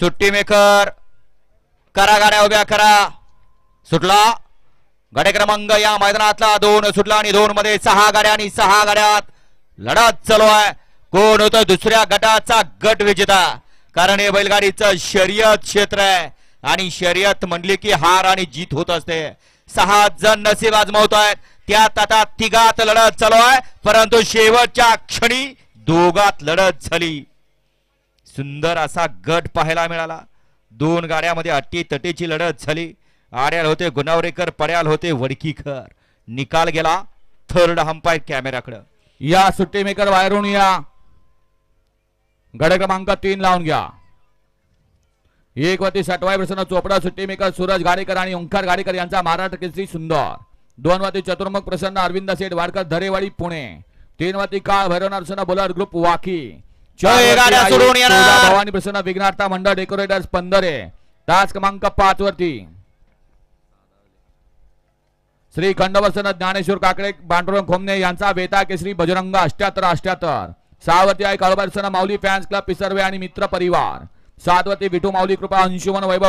सुट्टी मेकर करा गाड्या उभ्या करा. सुटला? गाड्या क्रमांक या मैदानातला दोन सुटला आणि दोन मध्ये सहा गाड्या आणि सहा गाड्यात लढत चालू आहे. कोण होतं दुसऱ्या गटाचा गट विजेता? कारण हे बैलगाडीचं शर्यत क्षेत्र आहे. आणि शर्यत म्हणली की हार आणि जीत होत असते. सहा जण नसीब आजमावत आहेत. त्यात आता तिघात लढत चालू आहे. परंतु शेवटच्या क्षणी दोघात लढत झाली. सुंदर असा गट पाहायला मिळाला. दोन गाड्यामध्ये अट्टी तटीची लढत झाली. आड्याल होते गुणावरेकर पड्याल होते वडकीकर. निकाल गेला थर्ड हंपाय कॅमेराकडं या सुट्टी मेकर बाहेरून या. गड क्रमांक तीन लावून घ्या. एक वरती सटवाई प्रसन्न चोपडा सुट्टी मेकर सूरज गाडेकर आणि ओंकार गाडेकर यांचा महाराष्ट्र केसरी सुंदर. दोन वरती चतुर्मुख प्रसन्न अरविंद सेठ वाडकर धरेवाडी पुणे. तीन वरती काळ भैरवनाथ प्रसन्न बोलर ग्रुप वाकी. गाड्या आई, सोडून येणार. तुळजा भवानी प्रसन्न विघ्नार्था मंडळ डेकोरेटर्स पंधरे. तास क्रमांक पाच वरती. श्री खंडवसन ज्ञानेश्वर काकडे पांडुरंग खोमने यांचा बेता केसरी बजरंग अष्ट्याहत्तर अष्ट्याहत्तर. सहावती आहे काळोबारसन माऊली फॅन्स क्लब पिसर्वे आणि मित्र परिवार. सातवती विठू माऊली कृपा अंशुमन वैभव